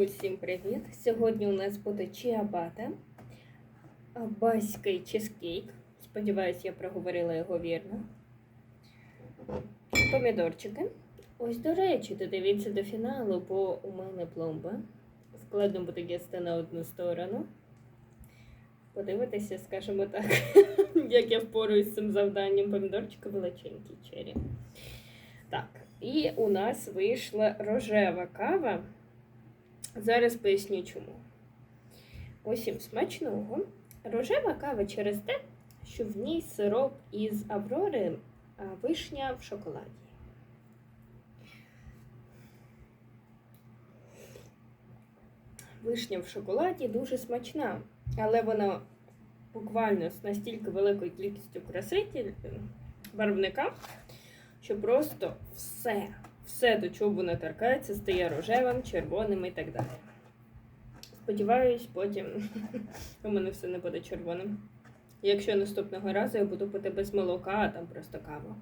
Усім привіт! Сьогодні у нас буде чиабата, баський чизкейк. Сподіваюсь, я проговорила його вірно. Помідорчики. Ось, до речі, додивіться до фіналу, бо у мене пломба. Складно буде їсти на одну сторону. Подивитися, скажімо так, як я впораюсь з цим завданням. Помідорчики величенькі чері. Так, і у нас вийшла рожева кава. Зараз поясню чому. Усім смачного. Рожева кава через те, що в ній сироп із Аврори, вишня в шоколаді. Вишня в шоколаді дуже смачна, але вона буквально з настільки великою кількістю краситель барвника, що просто все все, до чого вона торкається, стає рожевим, червоним і так далі. Сподіваюсь, потім у мене все не буде червоним. Якщо наступного разу я буду пити без молока, а там просто кава,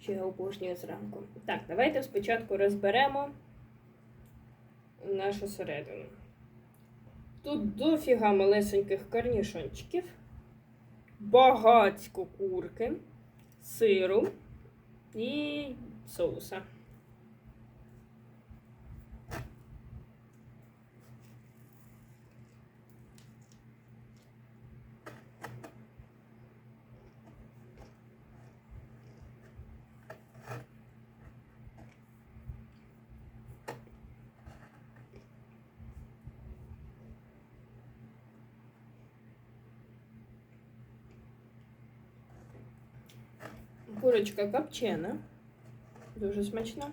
що я обожнюю зранку. Так, давайте спочатку розберемо нашу середину. Тут дофіга малесеньких корнішончиків, багацько курки, сиру і соуса. Курочка копчена. Дуже смачна.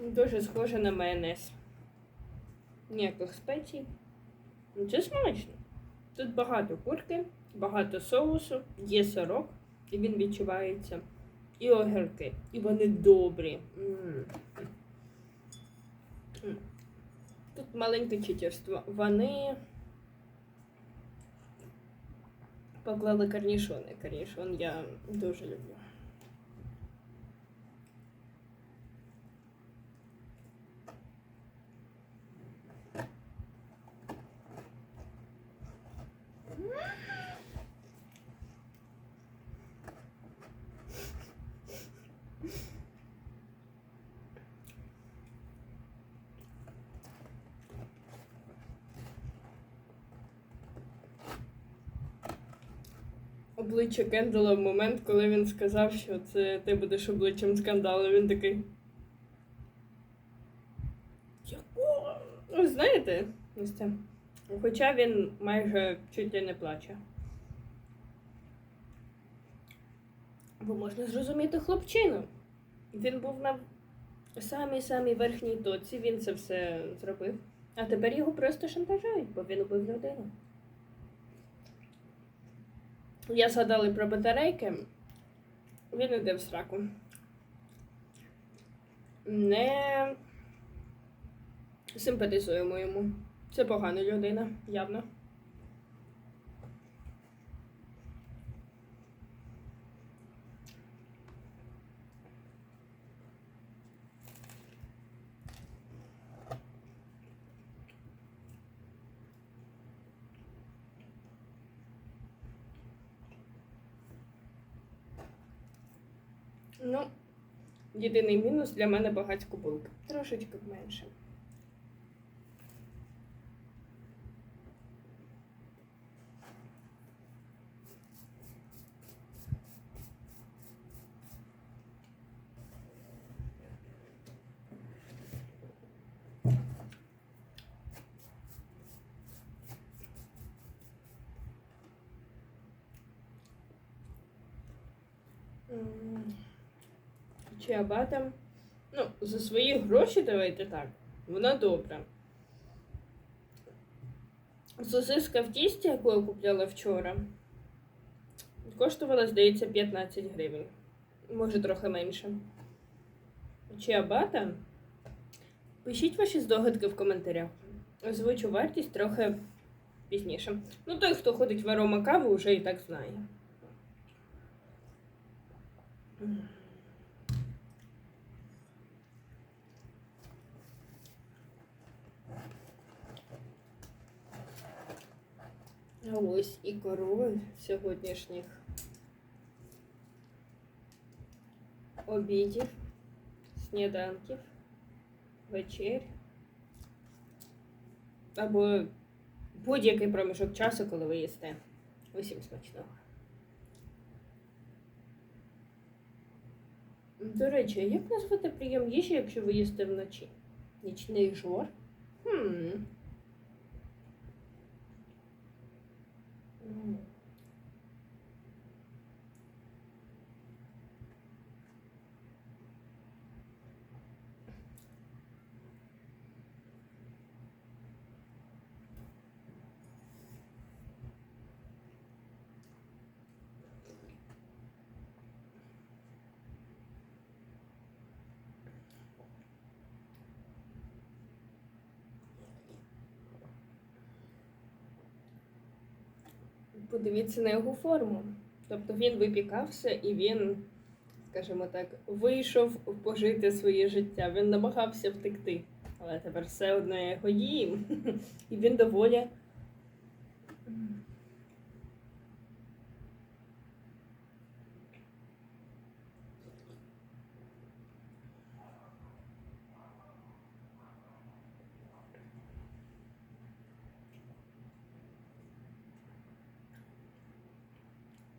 Дуже схоже на майонез. Ніяких спецій. Ну, Це смачно. Тут багато курки, багато соусу, є сирок, і він відчувається. І огірки. І вони добрі. М. М. Тут маленьке читерство. Вони поклали корнішони. Корнішон я дуже люблю. Обличчя Кендала в момент, коли він сказав, що це ти будеш обличчям скандалу. Він такий. Якого? Ви знаєте, ось. Хоча він майже чуть не плаче. Бо можна зрозуміти хлопчину. Він був на самій-самій верхній точці, він це все зробив. А тепер його просто шантажують, бо він убив людину. Я згадали про батарейки. Він іде в сраку. Не симпатизуємо йому. Це погана людина, явно. Ну, єдиний мінус для мене багатько булки. Трошечки менше. М, Чиабата. Ну, за свої гроші давайте так. Вона добра. Сосиска в тісті, яку я купляла вчора, коштувала, здається, 15 гривень. може трохи менше. Чиабата. Пишіть ваші здогадки в коментарях. Озвучу вартість трохи пізніше. Ну, той, хто ходить в арома каву, вже і так знає. Ось і король сьогоднішніх обідів, сніданків, вечер або будь-який проміжок часу, коли ви їсте. Усім смачного. До речі, як назвати прийом їжі, якщо ви їсте вночі? Нічний жор? Хм. М. Подивіться на його форму. Тобто він випікався і він, скажімо так, вийшов пожити своє життя. Він намагався втекти. Але тепер все одно його їм. І він доволі.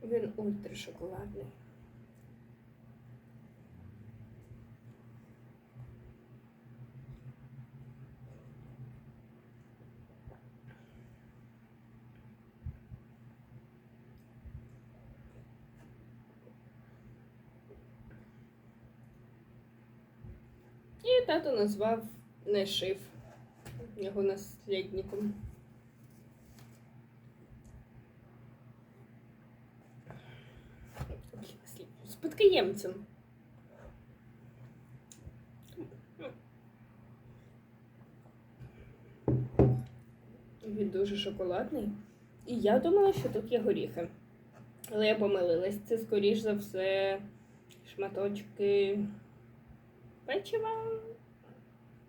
Він ультрашоколадний. І тато назвав не шиф його наслідником. Спадкоємцем. Він дуже шоколадний. І я думала, що тут є горіхи. Але я помилилась. Це, скоріш за все, шматочки печива,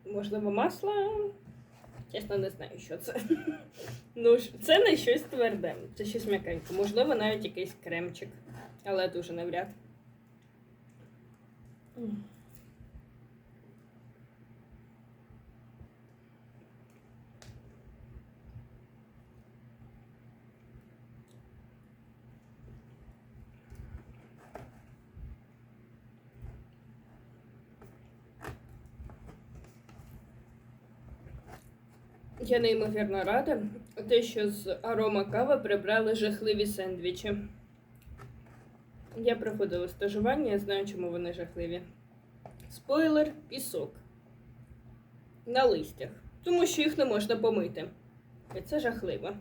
можливо, масла. Чесно, не знаю, що це. Ну, це не щось тверде, це щось м'якеньке. Можливо, навіть якийсь кремчик, але дуже навряд. Я неймовірно рада, те, що з арома кави прибрали жахливі сендвічі. Я проходила стажування, я знаю, чому вони жахливі. Спойлер пісок. На листях. Тому що їх не можна помити. І це жахливо.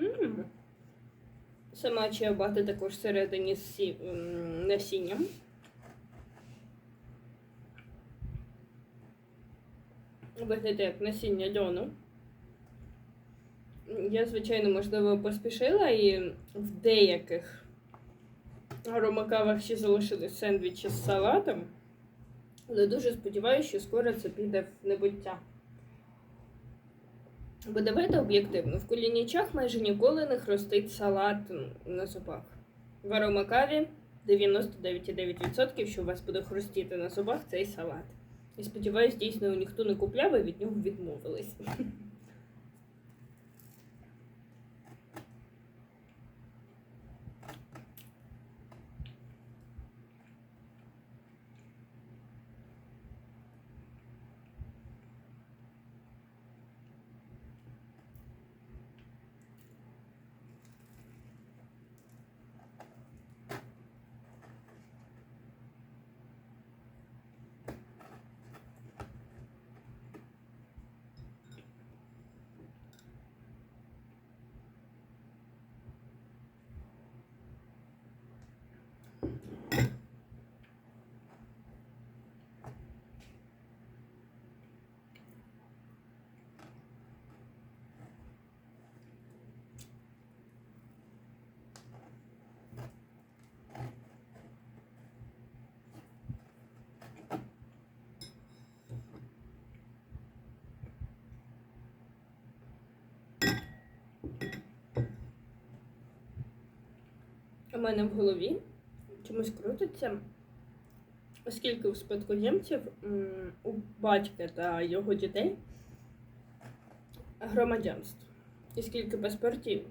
М. Сама чиабата також всередині з сі... насінням. Виглядає як насіння льону. Я, звичайно, можливо, поспішила і в деяких аромакавах ще залишились сендвічі з салатом. Але дуже сподіваюся, що скоро це піде в небуття. Бо давайте об'єктивно, в кулінічах майже ніколи не хрустить салат на зубах. В аромакаві 99,9%, що у вас буде хрустіти на зубах цей салат. І сподіваюсь, дійсно ніхто не купляв і від нього відмовились. У мене в голові чомусь крутиться, оскільки у спадкоємців у батька та його дітей громадянство. І скільки паспортів.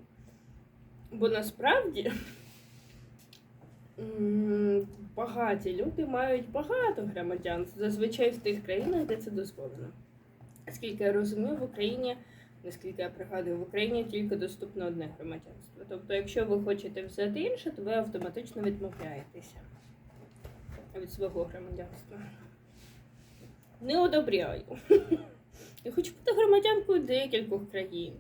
Бо насправді багаті люди мають багато громадянств, зазвичай в тих країнах, де це дозволено. Скільки я розумію, в Україні наскільки я пригадую, в Україні тільки доступно одне громадянство. Тобто, якщо ви хочете взяти інше, то ви автоматично відмовляєтеся від свого громадянства. Не одобряю. Я хочу бути громадянкою декількох країн.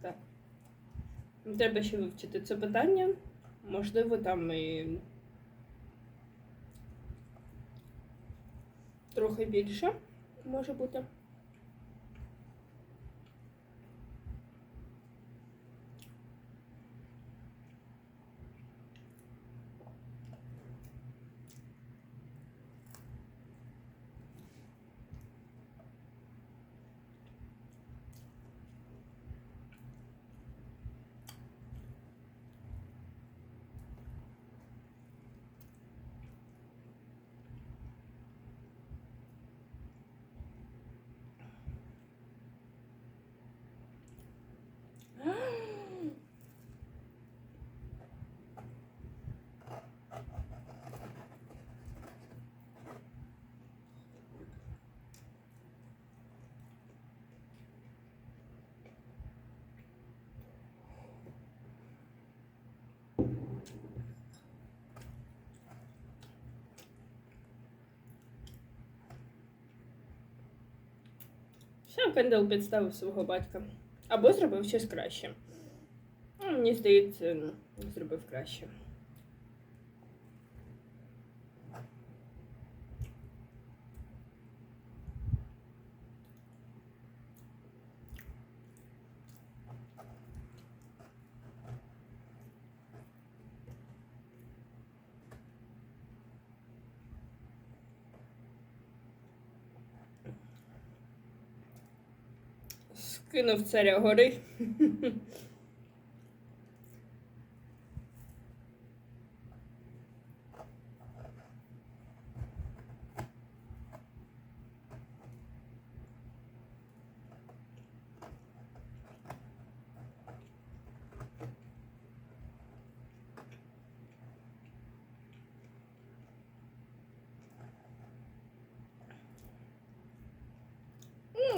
Так. Треба ще вивчити це питання. Можливо, там і трохи більше може бути. Все, Кендал підставив свого батька. Або зробив щось краще. Ну, Мені здається, ну, зробив краще. Скинув царя гори.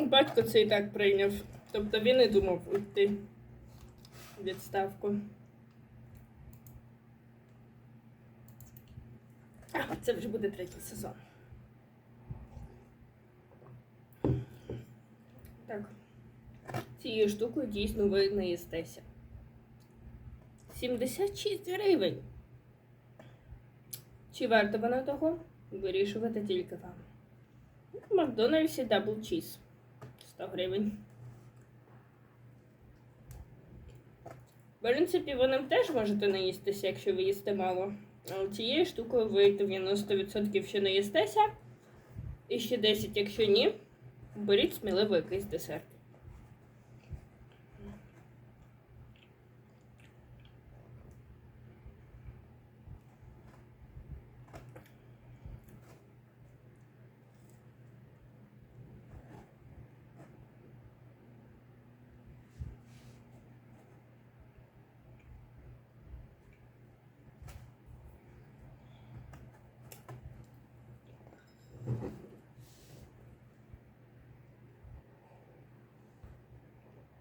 Батько це і так прийняв. Тобто він і думав йти відставку. Це вже буде третій сезон. Так. Цією штукою дійсно ви їстеся. 76 гривень. Чи варто воно того? Вирішувати тільки вам. В Макдональдсі дабл чіз. 100 гривень. Принципі, ви ним теж можете наїстися, якщо ви їсте мало. Але Цією штукою ви 90% ще не їстеся. І ще 10, якщо ні, беріть сміливо якийсь десерт.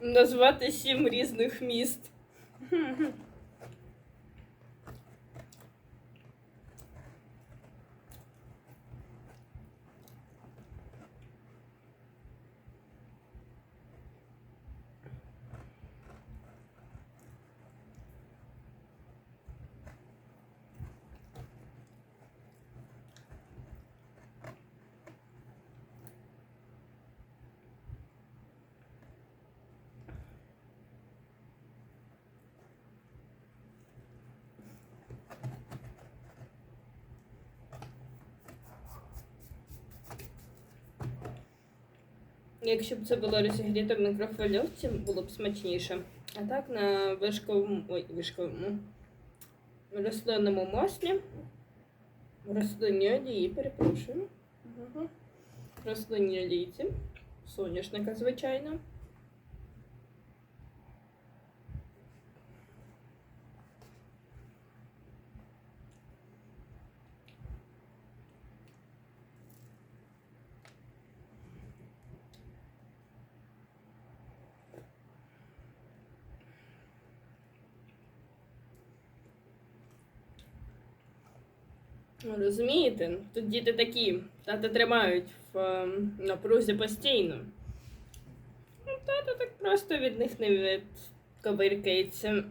Назвати сім різних міст. Якщо б це було розігріто в мікрохвильовці, було б смачніше. А так на вишковому, ой, вишковому рослинному маслі, рослинній олії, перепрошую. Угу. Рослинній олійці, соняшника, звичайно. Розумієте? Тут діти такі, тата тримають в е, напрузі постійно. Ну, Тато так просто від них не відковиркається.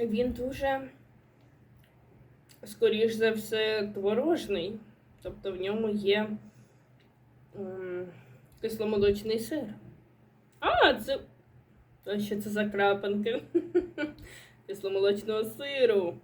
Він дуже, скоріш за все, творожний. Тобто в ньому є м, кисломолочний сир. А, це. То що це за крапинки? Кисломолочного сиру.